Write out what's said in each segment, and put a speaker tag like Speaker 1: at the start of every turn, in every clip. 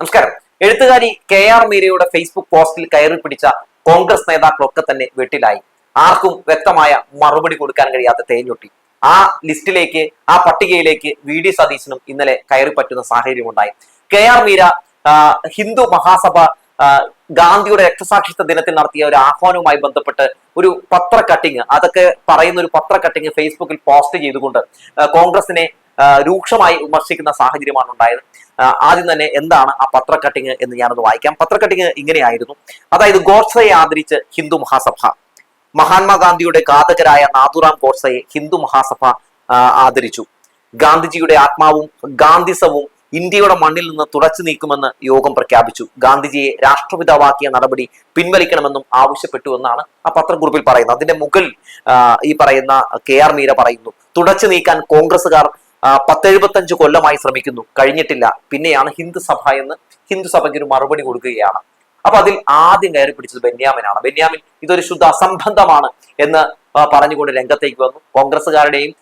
Speaker 1: നമസ്കാരം. എഴുത്തുകാരി K R മീരയുടെ ഫേസ്ബുക്ക് പോസ്റ്റിൽ കയറി പിടിച്ച കോൺഗ്രസ് നേതാക്കളൊക്കെ തന്നെ വെട്ടിലായി. ആർക്കും വ്യക്തമായ മറുപടി കൊടുക്കാൻ കഴിയാത്ത തേഞ്ഞൊട്ടി. ആ ലിസ്റ്റിലേക്ക് ആ പട്ടികയിലേക്ക് വി ഡി സതീശനും ഇന്നലെ കയറി പറ്റുന്ന സാഹചര്യമുണ്ടായി. കെ ആർ മീര ഹിന്ദു മഹാസഭ ഗാന്ധിയുടെ രക്തസാക്ഷിത്വ ദിനത്തിൽ നടത്തിയ ഒരു ആഹ്വാനവുമായി ബന്ധപ്പെട്ട് ഒരു പത്ര കട്ടിങ് അതൊക്കെ പറയുന്ന ഒരു പത്ര കട്ടിങ് ഫേസ്ബുക്കിൽ പോസ്റ്റ് ചെയ്തുകൊണ്ട് കോൺഗ്രസിനെ രൂക്ഷമായി വിമർശിക്കുന്ന സാഹചര്യമാണ് ഉണ്ടായത്. ആദ്യം തന്നെ എന്താണ് ആ പത്ര കട്ടിങ് എന്ന് ഞാനത് വായിക്കാം. പത്ര കട്ടിങ് ഇങ്ങനെയായിരുന്നു. അതായത് ഗോഡ്സയെ ആദരിച്ച് ഹിന്ദു മഹാസഭ. മഹാത്മാഗാന്ധിയുടെ ഘാതകരായ നാഥുറാം ഗോഡ്സയെ ഹിന്ദു മഹാസഭ ആദരിച്ചു. ഗാന്ധിജിയുടെ ആത്മാവും ഗാന്ധിസവും ഇന്ത്യയുടെ മണ്ണിൽ നിന്ന് തുടച്ചു നീക്കുമെന്ന് യോഗം പ്രഖ്യാപിച്ചു. ഗാന്ധിജിയെ രാഷ്ട്രപിതാവാക്കിയ നടപടി പിൻവലിക്കണമെന്നും ആവശ്യപ്പെട്ടു എന്നാണ് ആ പത്രക്കുറിപ്പിൽ പറയുന്നത്. അതിന്റെ മുകളിൽ ഈ പറയുന്ന കെ ആർ മീര പറയുന്നു. തുടച്ചു നീക്കാൻ കോൺഗ്രസുകാർ പത്തെഴുപത്തഞ്ച് കൊല്ലമായി ശ്രമിക്കുന്നു. കഴിഞ്ഞിട്ടില്ല. പിന്നെയാണ് ഹിന്ദു സഭ എന്ന് ഹിന്ദു സഭയ്ക്ക് ഒരു മറുപടി കൊടുക്കുകയാണ്. അപ്പൊ അതിൽ ആദ്യം കയറി പിടിച്ചത് ബെന്യാമിനാണ്. ബെന്യാമിൻ ഇതൊരു ശുദ്ധ അസംബന്ധമാണ് എന്ന് പറഞ്ഞുകൊണ്ട് രംഗത്തേക്ക് വന്നു. കോൺഗ്രസുകാരുടെയും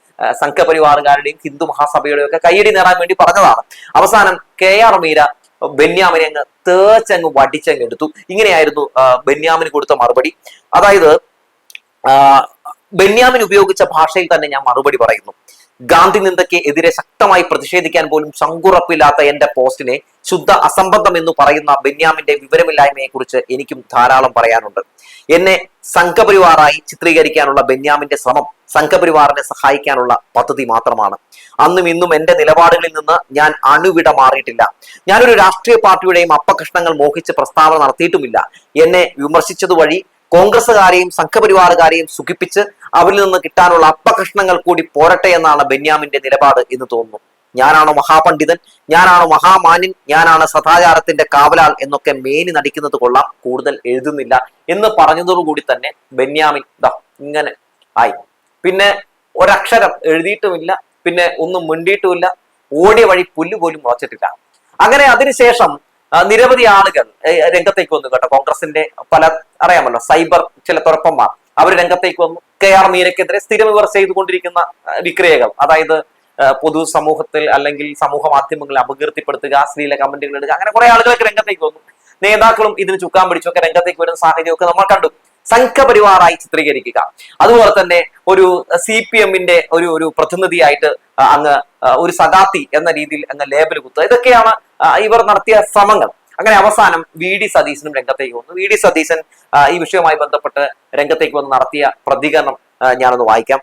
Speaker 1: സംഘപരിവാറുകാരുടെയും ഹിന്ദു മഹാസഭയുടെയും ഒക്കെ കയ്യടി നേടാൻ വേണ്ടി പറഞ്ഞതാണ്. അവസാനം കെ ആർ മീര ബെന്യാമിനെ അങ്ങ് തേച്ചങ്ങ് വടിച്ചങ്ങ് എടുത്തു. ഇങ്ങനെയായിരുന്നു ബെന്യാമിന് കൊടുത്ത മറുപടി. അതായത് ബെന്യാമിൻ ഉപയോഗിച്ച ഭാഷയിൽ തന്നെ ഞാൻ മറുപടി പറയുന്നു. ഗാന്ധി നിന്ദയ്ക്ക് എതിരെ ശക്തമായി പ്രതിഷേധിക്കാൻ പോലും ശങ്കുറപ്പില്ലാത്ത എന്റെ പോസ്റ്റിനെ ശുദ്ധ അസംബന്ധം എന്ന് പറയുന്ന ബെന്യാമിന്റെ വിവരമില്ലായ്മയെ കുറിച്ച് എനിക്കും ധാരാളം പറയാനുണ്ട്. എന്നെ സംഘപരിവാറായി ചിത്രീകരിക്കാനുള്ള ബെന്യാമിന്റെ ശ്രമം സംഘപരിവാറിനെ സഹായിക്കാനുള്ള പദ്ധതി മാത്രമാണ്. അന്നും ഇന്നും എന്റെ നിലപാടുകളിൽ നിന്ന് ഞാൻ അണുവിട മാറിയിട്ടില്ല. ഞാനൊരു രാഷ്ട്രീയ പാർട്ടിയുടെയും അപ്പകഷ്ണങ്ങൾ മോഹിച്ച് പ്രസ്താവന നടത്തിയിട്ടുമില്ല. എന്നെ വിമർശിച്ചതുവഴി കോൺഗ്രസുകാരെയും സംഘപരിവാറുകാരെയും സുഖിപ്പിച്ച് അവരിൽ നിന്ന് കിട്ടാനുള്ള അപ്പകഷ്ണങ്ങൾ കൂടി പോരട്ടെ എന്നാണ് ബെന്യാമിന്റെ നിലപാട് എന്ന് തോന്നുന്നു. ഞാനാണോ മഹാപണ്ഡിതൻ ഞാനാണോ മഹാമാന്യൻ ഞാനാണ് സദാചാരത്തിന്റെ കാവലാൾ എന്നൊക്കെ മേനി നടിക്കുന്നത് കൊള്ളാം കൂടുതൽ എഴുതുന്നില്ല എന്ന് പറഞ്ഞതോടുകൂടി തന്നെ ബെന്യാമിൻ ദാ ഇങ്ങനെ ആയി. പിന്നെ ഒരക്ഷരം എഴുതിയിട്ടുമില്ല പിന്നെ ഒന്നും മിണ്ടിയിട്ടുമില്ല ഓടിയ വഴി പുല്ല് പോലും അങ്ങനെ അതിനുശേഷം നിരവധി ആളുകൾ രംഗത്തേക്ക് വന്നു കേട്ടോ. കോൺഗ്രസിന്റെ പല അറിയാമല്ലോ സൈബർ ചില തുറപ്പന്മാർ അവർ രംഗത്തേക്ക് വന്നു. കെ ആർ മീരക്കെതിരെ സ്ഥിരം ഇവർ ചെയ്തുകൊണ്ടിരിക്കുന്ന വിക്രയകൾ. അതായത് പൊതു സമൂഹത്തിൽ അല്ലെങ്കിൽ സമൂഹ മാധ്യമങ്ങളിൽ അപകീർത്തിപ്പെടുത്തുക അശ്ലീല കമന്റുകൾ ഇടുക അങ്ങനെ കുറെ ആളുകളൊക്കെ രംഗത്തേക്ക് വന്നു. നേതാക്കളും ഇതിന് ചുക്കാൻ പിടിച്ചൊക്കെ രംഗത്തേക്ക് വരുന്ന സാഹചര്യമൊക്കെ നമ്മൾ കണ്ടു. സംഘപരിവാറായി ചിത്രീകരിക്കുക. അതുപോലെ തന്നെ ഒരു സി പി എമ്മിന്റെ ഒരു ഒരു പ്രതിനിധിയായിട്ട് അങ്ങ് ഒരു സദാത്തി എന്ന രീതിയിൽ അങ്ങ് ലേബൽ കുത്തുക. ഇതൊക്കെയാണ് ഇവർ നടത്തിയ ശ്രമങ്ങൾ. അങ്ങനെ അവസാനം വി ഡി സതീശനും രംഗത്തേക്ക് വന്നു. വി ഡി സതീശൻ ഈ വിഷയവുമായി ബന്ധപ്പെട്ട് രംഗത്തേക്ക് വന്ന് നടത്തിയ പ്രതികരണം ഞാനൊന്ന് വായിക്കാം.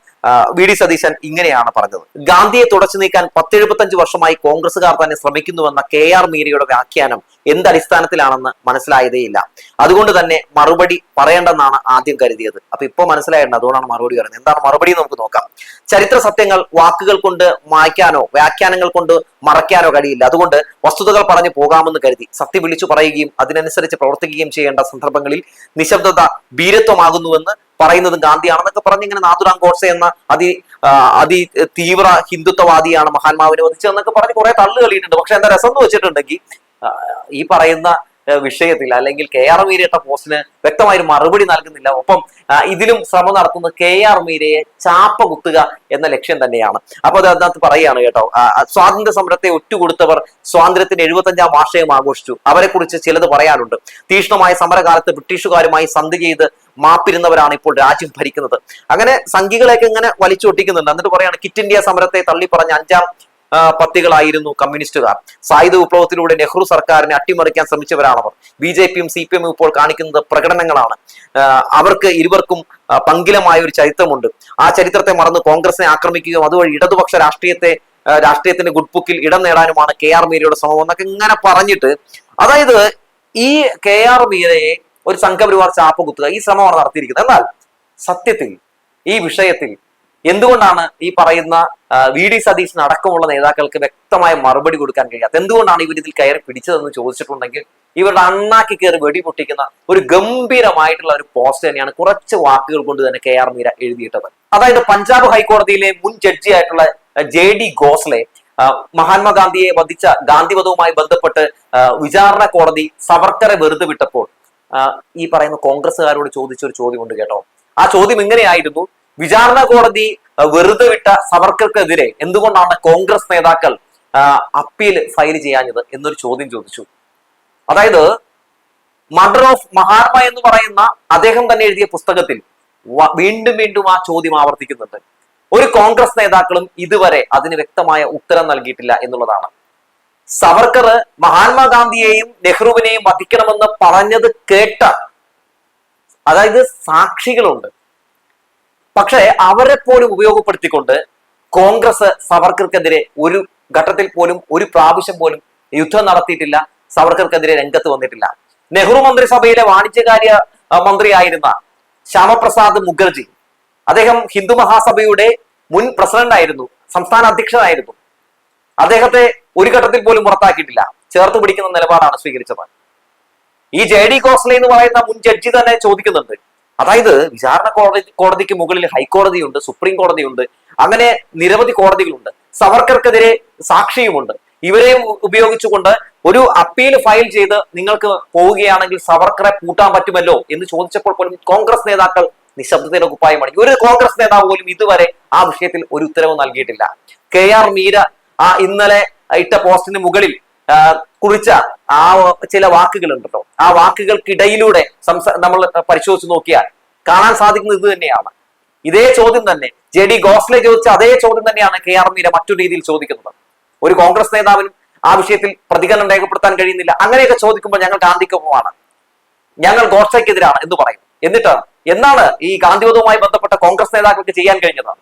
Speaker 1: വി ഡി സതീശൻ ഇങ്ങനെയാണ് പറഞ്ഞത്. ഗാന്ധിയെ തുടച്ചു നീക്കാൻ പത്തെഴുപത്തഞ്ച് വർഷമായി കോൺഗ്രസുകാർ തന്നെ ശ്രമിക്കുന്നുവെന്ന കെ ആർ മീരയുടെ വ്യാഖ്യാനം എന്ത് അടിസ്ഥാനത്തിലാണെന്ന് മനസ്സിലായതേയില്ല. അതുകൊണ്ട് തന്നെ മറുപടി പറയേണ്ടെന്നാണ് ആദ്യം കരുതിയത്. അപ്പൊ ഇപ്പൊ മനസ്സിലായിട്ടുണ്ട് അതുകൊണ്ടാണ് മറുപടി പറയുന്നത്. എന്താണ് മറുപടി നമുക്ക് നോക്കാം. ചരിത്ര സത്യങ്ങൾ വാക്കുകൾ കൊണ്ട് മായ്ക്കാനോ വ്യാഖ്യാനങ്ങൾ കൊണ്ട് മറയ്ക്കാനോ കഴിയില്ല. അതുകൊണ്ട് വസ്തുതകൾ പറഞ്ഞു പോകാമെന്ന് കരുതി സത്യം വിളിച്ചു പറയുകയും അതിനനുസരിച്ച് പ്രവർത്തിക്കുകയും ചെയ്യേണ്ട സന്ദർഭങ്ങളിൽ നിശബ്ദത ഭീരത്വമാകുന്നുവെന്ന് പറയുന്നത് ഗാന്ധിയാണെന്നൊക്കെ പറഞ്ഞ് ഇങ്ങനെ നാഥുറാം ഗോഡ്സെ എന്ന അതി അതി തീവ്ര ഹിന്ദുത്വവാദിയാണ് മഹാത്മാവിനെ വധിച്ചതെന്നൊക്കെ പറഞ്ഞ് കുറെ തള്ളു കളിയിട്ടുണ്ട് പക്ഷെ എന്താ രസം എന്ന് വെച്ചിട്ടുണ്ടെങ്കിൽ ഈ പറയുന്ന വിഷയത്തിൽ അല്ലെങ്കിൽ കെ ആർ മീരയുടെ പോസ്റ്റിന് വ്യക്തമായ ഒരു മറുപടി നൽകുന്നില്ല. ഒപ്പം ഇതിലും ശ്രമം നടത്തുന്ന കെ ആർ മീരയെ ചാപ്പ കുത്തുക എന്ന ലക്ഷ്യം തന്നെയാണ്. അപ്പൊ അത് അതിനകത്ത് പറയുകയാണ് കേട്ടോ സ്വാതന്ത്ര്യ സമരത്തെ ഒറ്റുകൊടുത്തവർ സ്വാതന്ത്ര്യത്തിന്റെ എഴുപത്തഞ്ചാം വാർഷികം ആഘോഷിച്ചു. അവരെ കുറിച്ച് ചിലത് പറയാനുണ്ട്. തീഷ്ണമായ സമരകാലത്ത് ബ്രിട്ടീഷുകാരുമായി സന്ധി ചെയ്ത് മാപ്പിരുന്നവരാണ് ഇപ്പോൾ രാജ്യം ഭരിക്കുന്നത്. അങ്ങനെ സംഘികളെയൊക്കെ ഇങ്ങനെ വലിച്ചു ഒട്ടിക്കുന്നുണ്ട് എന്നിട്ട് പറയാണ് കിറ്റ് ഇന്ത്യ സമരത്തെ തള്ളി പറഞ്ഞ അഞ്ചാം പത്തികളായിരുന്നു കമ്മ്യൂണിസ്റ്റുകാർ. സായുധ വിപ്ലവത്തിലൂടെ നെഹ്റു സർക്കാരിനെ അട്ടിമറിക്കാൻ ശ്രമിച്ചവരാണവർ. ബി ജെ പിയും സി പി എമ്മും ഇപ്പോൾ കാണിക്കുന്നത് പ്രകടനങ്ങളാണ്. അവർക്ക് ഇരുവർക്കും പങ്കിലമായ ഒരു ചരിത്രമുണ്ട്. ആ ചരിത്രത്തെ മറന്ന് കോൺഗ്രസിനെ ആക്രമിക്കുകയും അതുവഴി ഇടതുപക്ഷ രാഷ്ട്രീയത്തെ രാഷ്ട്രീയത്തിന്റെ ഗുഡ് ബുക്കിൽ ഇടം നേടാനുമാണ് കെ ആർ മീരയുടെ ശ്രമം എന്നൊക്കെ ഇങ്ങനെ പറഞ്ഞിട്ട് അതായത് ഈ കെ ആർ മീരയെ ഒരു സംഘപരിവാർ ചാപ്പ് കുത്തുക ഈ ശ്രമമാണ് നടത്തിയിരിക്കുന്നത്. എന്നാൽ സത്യത്തിൽ ഈ വിഷയത്തിൽ എന്തുകൊണ്ടാണ് ഈ പറയുന്ന വി ഡി സതീശൻ അടക്കമുള്ള നേതാക്കൾക്ക് വ്യക്തമായ മറുപടി കൊടുക്കാൻ കഴിയാത്ത എന്തുകൊണ്ടാണ് ഇവർ ഇതിൽ കയറി പിടിച്ചതെന്ന് ചോദിച്ചിട്ടുണ്ടെങ്കിൽ ഇവരുടെ അണ്ണാക്കി കയറി വെടി പൊട്ടിക്കുന്ന ഒരു ഗംഭീരമായിട്ടുള്ള ഒരു പോസ്റ്റ് തന്നെയാണ് കുറച്ച് വാക്കുകൾ കൊണ്ട് തന്നെ കെ ആർ മീര എഴുതിയിട്ടത്. അതായത് പഞ്ചാബ് ഹൈക്കോടതിയിലെ മുൻ ജഡ്ജിയായിട്ടുള്ള ജെ ഡി ഗോസ്ലെ മഹാത്മാഗാന്ധിയെ വധിച്ച ഗാന്ധിവധവുമായി ബന്ധപ്പെട്ട് വിചാരണ കോടതി സവർക്കറെ വെറുതെ വിട്ടപ്പോൾ ഈ പറയുന്ന കോൺഗ്രസ്സുകാരോട് ചോദിച്ച ഒരു ചോദ്യമുണ്ട് കേട്ടോ. ആ ചോദ്യം ഇങ്ങനെയായിരുന്നു. വിചാരണ കോടതി വെറുതെ വിട്ട സവർക്കർക്കെതിരെ എന്തുകൊണ്ടാണ് കോൺഗ്രസ് നേതാക്കൾ അപ്പീൽ ഫയൽ ചെയ്യാഞ്ഞത് എന്നൊരു ചോദ്യം ചോദിച്ചു. അതായത് മർഡർ ഓഫ് മഹാത്മ എന്ന് പറയുന്ന അദ്ദേഹം തന്നെ എഴുതിയ പുസ്തകത്തിൽ വീണ്ടും വീണ്ടും ആ ചോദ്യം ആവർത്തിക്കുന്നുണ്ട്. ഒരു കോൺഗ്രസ് നേതാക്കളും ഇതുവരെ അതിന് വ്യക്തമായ ഉത്തരം നൽകിയിട്ടില്ല എന്നുള്ളതാണ്. സവർക്കർ മഹാത്മാഗാന്ധിയെയും നെഹ്റുവിനെയും വധിക്കണമെന്ന് പറഞ്ഞത് കേട്ട അതായത് സാക്ഷികളുണ്ട്. പക്ഷേ അവരെ പോലും ഉപയോഗപ്പെടുത്തിക്കൊണ്ട് കോൺഗ്രസ് സവർക്കർക്കെതിരെ ഒരു ഘട്ടത്തിൽ പോലും ഒരു പ്രാവശ്യം പോലും യുദ്ധം നടത്തിയിട്ടില്ല സവർക്കർക്കെതിരെ രംഗത്ത് വന്നിട്ടില്ല. നെഹ്റു മന്ത്രിസഭയിലെ വാണിജ്യകാര്യ മന്ത്രി മന്ത്രിയായിരുന്ന ശ്യാമപ്രസാദ് മുഖർജി അദ്ദേഹം ഹിന്ദു മഹാസഭയുടെ മുൻ പ്രസിഡന്റ് ആയിരുന്നു സംസ്ഥാന അധ്യക്ഷനായിരുന്നു. അദ്ദേഹത്തെ ഒരു ഘട്ടത്തിൽ പോലും പുറത്താക്കിയിട്ടില്ല. ചേർത്ത് പിടിക്കുന്ന നിലപാടാണ് സ്വീകരിച്ചത്. ഈ ജെ ഡി കോസ്ലെ എന്ന് പറയുന്ന മുൻ ജഡ്ജി തന്നെ ചോദിക്കുന്നുണ്ട് അതായത് വിചാരണ കോടതി കോടതിക്ക് മുകളിൽ ഹൈക്കോടതിയുണ്ട് സുപ്രീം കോടതിയുണ്ട് അങ്ങനെ നിരവധി കോടതികളുണ്ട്. സവർക്കർക്കെതിരെ സാക്ഷിയുമുണ്ട്. ഇവരെ ഉപയോഗിച്ചുകൊണ്ട് ഒരു അപ്പീൽ ഫയൽ ചെയ്ത് നിങ്ങൾക്ക് പോവുകയാണെങ്കിൽ സവർക്കറെ പൂട്ടാൻ പറ്റുമല്ലോ എന്ന് ചോദിച്ചപ്പോൾ പോലും കോൺഗ്രസ് നേതാക്കൾ നിശബ്ദതയുടെ കുപ്പായമാണ് ഒരു കോൺഗ്രസ് നേതാവ് പോലും ഇതുവരെ ആ വിഷയത്തിൽ ഒരു ഉത്തരവ് നൽകിയിട്ടില്ല. കെ ആർ മീര ആ ഇന്നലെ ഇട്ട പോസ്റ്റിന് മുകളിൽ കുറിച്ച ആ ചില വാക്കുകൾ ഉണ്ടല്ലോ ആ വാക്കുകൾക്കിടയിലൂടെ സംസാ നമ്മൾ പരിശോധിച്ച് നോക്കിയാൽ കാണാൻ സാധിക്കുന്നത് ഇത് തന്നെയാണ്. ഇതേ ചോദ്യം തന്നെ ജെ ഡി ഗോസ്ലെ ചോദിച്ച അതേ ചോദ്യം തന്നെയാണ് കെ ആർ മീര മറ്റു രീതിയിൽ ചോദിക്കുന്നത്. ഒരു കോൺഗ്രസ് നേതാവിനും ആ വിഷയത്തിൽ പ്രതികരണം രേഖപ്പെടുത്താൻ കഴിയുന്നില്ല. അങ്ങനെയൊക്കെ ചോദിക്കുമ്പോൾ ഞങ്ങൾ ഗാന്ധിക്കൊപ്പമാണ് ഞങ്ങൾ ഗോഡ്സെക്കെതിരാണ് എന്ന് പറയും. എന്നിട്ട് എന്നാണ് ഈ ഗാന്ധിവധവുമായി ബന്ധപ്പെട്ട കോൺഗ്രസ് നേതാക്കൾക്ക് ചെയ്യാൻ കഴിഞ്ഞത്?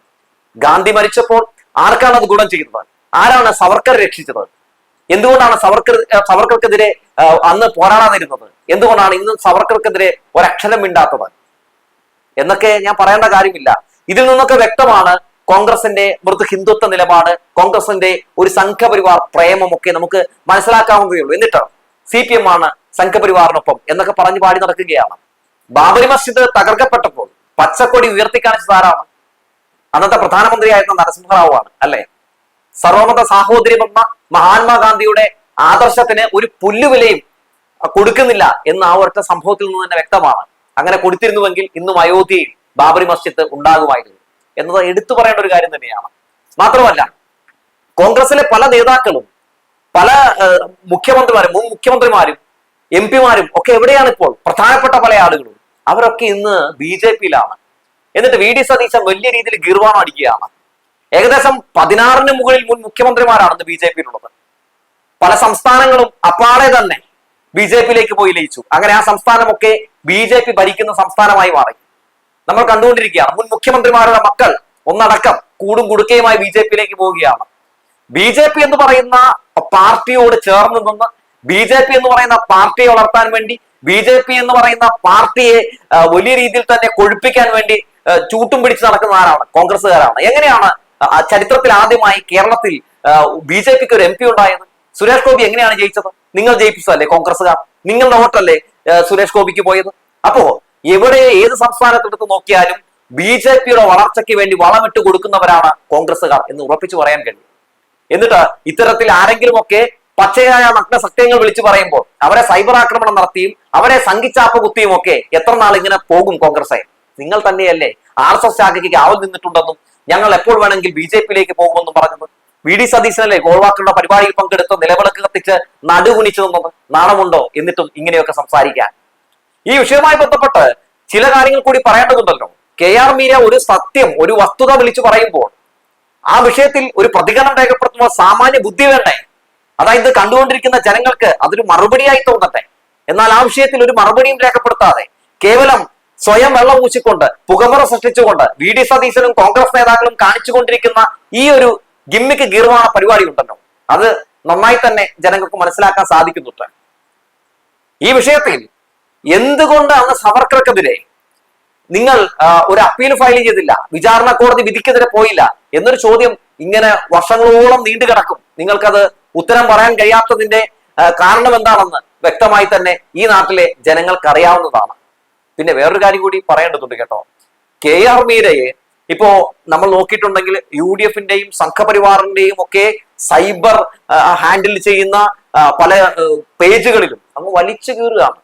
Speaker 1: ഗാന്ധി മരിച്ചപ്പോൾ ആർക്കാണ് അത് ഗുണം ചെയ്യുന്നത് ആരാണ് സവർക്കർ രക്ഷിച്ചത്? എന്തുകൊണ്ടാണ് സവർക്കർ സവർക്കർക്കെതിരെ അന്ന് പോരാടാതിരുന്നത്? എന്തുകൊണ്ടാണ് ഇന്ന് സവർക്കർക്കെതിരെ ഒരക്ഷരം മിണ്ടാത്തത്? എന്നൊക്കെ ഞാൻ പറയേണ്ട കാര്യമില്ല. ഇതിൽ നിന്നൊക്കെ വ്യക്തമാണ് കോൺഗ്രസിന്റെ മൃദു ഹിന്ദുത്വ നിലപാട് കോൺഗ്രസിന്റെ ഒരു സംഘപരിവാർ പ്രേമമൊക്കെ നമുക്ക് മനസ്സിലാക്കാവുന്നതേ ഉള്ളൂ എന്നിട്ട് സി പി എം ആണ് സംഘപരിവാറിനൊപ്പം എന്നൊക്കെ പറഞ്ഞു പാടി നടക്കുകയാണ്. ബാബരി മസ്ജിദ് തകർക്കപ്പെട്ടപ്പോൾ പച്ചക്കൊടി ഉയർത്തിക്കാണിച്ചത് ആരാണ്? അന്നത്തെ പ്രധാനമന്ത്രിയായിരുന്ന നരസിംഹറാവു ആണ് അല്ലെ? സർവമത സാഹോദര്യം എന്ന മഹാത്മാഗാന്ധിയുടെ ആദർശത്തിന് ഒരു പുല്ലുവിലയും കൊടുക്കുന്നില്ല എന്ന് ആ ഒരൊറ്റ സംഭവത്തിൽ നിന്ന് തന്നെ വ്യക്തമാണ്. അങ്ങനെ കൊടുത്തിരുന്നുവെങ്കിൽ ഇന്നും അയോധ്യയിൽ ബാബറി മസ്ജിദ് ഉണ്ടാകുമായിരുന്നു. എന്നത് എടുത്തു പറയേണ്ട ഒരു കാര്യം തന്നെയാണ്. മാത്രമല്ല കോൺഗ്രസിലെ പല നേതാക്കളും പല മുഖ്യമന്ത്രിമാരും മുൻ മുഖ്യമന്ത്രിമാരും എം പിമാരും ഒക്കെ എവിടെയാണ് ഇപ്പോൾ? പ്രധാനപ്പെട്ട പല ആളുകളും. അവരൊക്കെ ഇന്ന് ബി ജെ പിയിലാണ്. എന്നിട്ട് വി ഡി സതീശൻ വലിയ രീതിയിൽ ഗീർവാണം അടിക്കുകയാണ് ഏകദേശം പതിനാറിന് മുകളിൽ മുൻ മുഖ്യമന്ത്രിമാരാണെന്ന് ബി ജെ പിയിലുള്ളത്. പല സംസ്ഥാനങ്ങളും അപ്പാടെ തന്നെ ബി ജെ പിയിലേക്ക് പോയി ലയിച്ചു. അങ്ങനെ ആ സംസ്ഥാനമൊക്കെ ബി ജെ പി ഭരിക്കുന്ന സംസ്ഥാനമായി മാറി. നമ്മൾ കണ്ടുകൊണ്ടിരിക്കുകയാണ് മുൻ മുഖ്യമന്ത്രിമാരുടെ മക്കൾ ഒന്നടക്കം കൂടും കുടുക്കയുമായി ബി ജെ പിയിലേക്ക് പോവുകയാണ്. ബി ജെ പി എന്ന് പറയുന്ന പാർട്ടിയോട് ചേർന്ന് നിന്ന് ബി ജെ പി എന്ന് പറയുന്ന പാർട്ടിയെ വളർത്താൻ വേണ്ടി ബി ജെ പി എന്ന് പറയുന്ന പാർട്ടിയെ വലിയ രീതിയിൽ തന്നെ കൊഴുപ്പിക്കാൻ വേണ്ടി ചൂട്ടും പിടിച്ച് നടക്കുന്ന ആരാണ്? കോൺഗ്രസ്സുകാരാണ്. എങ്ങനെയാണ് ചരിത്രത്തിൽ ആദ്യമായി കേരളത്തിൽ ബി ജെ പിക്ക് ഒരു എം പി ഉണ്ടായത്. സുരേഷ് ഗോപി എങ്ങനെയാണ് ജയിച്ചത്? നിങ്ങൾ ജയിപ്പിച്ചതല്ലേ കോൺഗ്രസ്സുകാർ? നിങ്ങളുടെ വോട്ടല്ലേ സുരേഷ് ഗോപിക്ക് പോയത്? അപ്പോ എവിടെ ഏത് സംസ്ഥാനത്തെടുത്ത് നോക്കിയാലും ബി ജെ പിയുടെ വളർച്ചയ്ക്ക് വേണ്ടി വളമിട്ട് കൊടുക്കുന്നവരാണ് കോൺഗ്രസ്സുകാർ എന്ന് ഉറപ്പിച്ചു പറയാൻ കഴിയും. എന്നിട്ട് ഇത്തരത്തിൽ ആരെങ്കിലുമൊക്കെ പച്ചയായ നഗ്ന സത്യങ്ങൾ വിളിച്ചു പറയുമ്പോൾ അവരെ സൈബർ ആക്രമണം നടത്തിയും അവരെ സംഘിച്ചാപ്പ് കുത്തിയും ഒക്കെ എത്ര നാൾ ഇങ്ങനെ പോകും കോൺഗ്രസ് നിങ്ങൾ തന്നെയല്ലേ ആർ എസ് എസ് ശാഖയ്ക്ക് കാവൽ നിന്നിട്ടുണ്ടെന്നും ഞങ്ങൾ എപ്പോൾ വേണമെങ്കിൽ ബി ജെ പിയിലേക്ക് പോകുമെന്നും പറഞ്ഞത്. വി ഡി സതീശനല്ലേ ഗോൾവാക്കളുടെ പരിപാടിയിൽ പങ്കെടുത്ത് നിലവിളക്ക് കത്തിച്ച് നടുകുനിച്ചു നിന്നത് നാണമുണ്ടോ എന്നിട്ടും ഇങ്ങനെയൊക്കെ സംസാരിക്കാൻ. ഈ വിഷയവുമായി ബന്ധപ്പെട്ട് ചില കാര്യങ്ങൾ കൂടി പറയേണ്ടതുണ്ടല്ലോ. കെ ആർ മീര ഒരു സത്യം ഒരു വസ്തുത വിളിച്ചു പറയുമ്പോൾ ആ വിഷയത്തിൽ ഒരു പ്രതികരണം രേഖപ്പെടുത്തുമ്പോൾ സാമാന്യ ബുദ്ധി വേണ്ടേ? അതായത് കണ്ടുകൊണ്ടിരിക്കുന്ന ജനങ്ങൾക്ക് അതൊരു മറുപടിയായി തോന്നട്ടെ. എന്നാൽ ആ വിഷയത്തിൽ ഒരു മറുപടിയും രേഖപ്പെടുത്താതെ കേവലം സ്വയം വെള്ളം ഊച്ചിക്കൊണ്ട് പുകമറ സൃഷ്ടിച്ചുകൊണ്ട് വി ഡി സതീശനും കോൺഗ്രസ് നേതാക്കളും കാണിച്ചുകൊണ്ടിരിക്കുന്ന ഈ ഒരു ഗിമ്മിക്ക് ഗീർവാണ പരിപാടി ഉണ്ടല്ലോ. അത് നന്നായി തന്നെ ജനങ്ങൾക്ക് മനസ്സിലാക്കാൻ സാധിക്കുന്നുണ്ട്. ഈ വിഷയത്തിൽ എന്തുകൊണ്ട് അന്ന് സവർക്കർക്കെതിരെ നിങ്ങൾ ഒരു അപ്പീൽ ഫയൽ ചെയ്തില്ല വിചാരണ കോടതി വിധിക്കെതിരെ പോയില്ല എന്നൊരു ചോദ്യം ഇങ്ങനെ വർഷങ്ങളോളം നീണ്ടു കിടക്കും. നിങ്ങൾക്കത് ഉത്തരം പറയാൻ കഴിയാത്തതിന്റെ കാരണം എന്താണെന്ന് വ്യക്തമായി തന്നെ ഈ നാട്ടിലെ ജനങ്ങൾക്ക് അറിയാവുന്നതാണ് പിന്നെ വേറൊരു കാര്യം കൂടി പറയേണ്ടതുണ്ട് കേട്ടോ. കെ ആർ മീരയെ ഇപ്പോ നമ്മൾ നോക്കിയിട്ടുണ്ടെങ്കിൽ യു ഡി എഫിന്റെയും സംഘപരിവാറിന്റെയും ഒക്കെ സൈബർ ഹാൻഡിൽ ചെയ്യുന്ന പല പേജുകളിലും അങ്ങ് വലിച്ചു കീറുകയാണ്.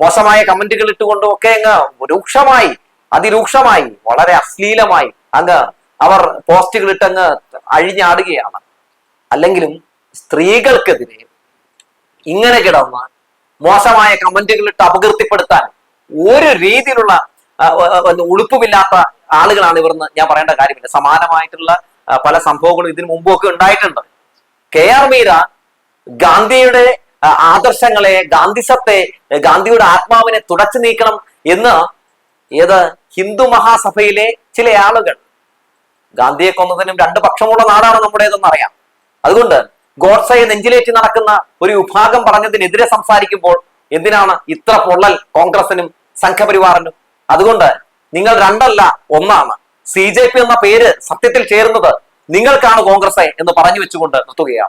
Speaker 1: മോശമായ കമന്റുകൾ ഇട്ടുകൊണ്ടും ഒക്കെ അങ്ങ് രൂക്ഷമായി അതിരൂക്ഷമായി വളരെ അശ്ലീലമായി അങ്ങ് അവർ പോസ്റ്റുകൾ ഇട്ടങ്ങ് അഴിഞ്ഞാടുകയാണ്. അല്ലെങ്കിലും സ്ത്രീകൾക്കെതിരെ ഇങ്ങനെ കിടന്ന് മോശമായ കമന്റുകൾ ഇട്ട് അപകീർത്തിപ്പെടുത്താൻ ഒരു രീതിയിലുള്ള ഉളുപ്പുമില്ലാത്ത ആളുകളാണ് ഇവർന്ന് ഞാൻ പറയേണ്ട കാര്യമില്ല. സമാനമായിട്ടുള്ള പല സംഭവങ്ങളും ഇതിനു മുമ്പൊക്കെ ഉണ്ടായിട്ടുണ്ട്. കെ ആർ മീര ഗാന്ധിയുടെ ആദർശങ്ങളെ ഗാന്ധിസത്തെ ഗാന്ധിയുടെ ആത്മാവിനെ തുടച്ചു നീക്കണം എന്ന് ഏത് ഹിന്ദു മഹാസഭയിലെ ചില ആളുകൾ ഗാന്ധിയെ കൊന്നതിനും രണ്ട് പക്ഷമുള്ള നാടാണ് നമ്മുടേതെന്ന് അറിയാം. അതുകൊണ്ട് ഗോഡ്സയെ നെഞ്ചിലേറ്റി നടക്കുന്ന ഒരു വിഭാഗം പറഞ്ഞതിനെതിരെ സംസാരിക്കുമ്പോൾ എന്തിനാണ് ഇത്ര പൊള്ളൽ കോൺഗ്രസിനും സംഘപരിവാറിനും. അതുകൊണ്ട് നിങ്ങൾ രണ്ടല്ല ഒന്നാണ്. സി എന്ന പേര് സത്യത്തിൽ ചേരുന്നത് നിങ്ങൾക്കാണ് കോൺഗ്രസ് എന്ന് പറഞ്ഞു വെച്ചുകൊണ്ട് നിർത്തുകയാണ്.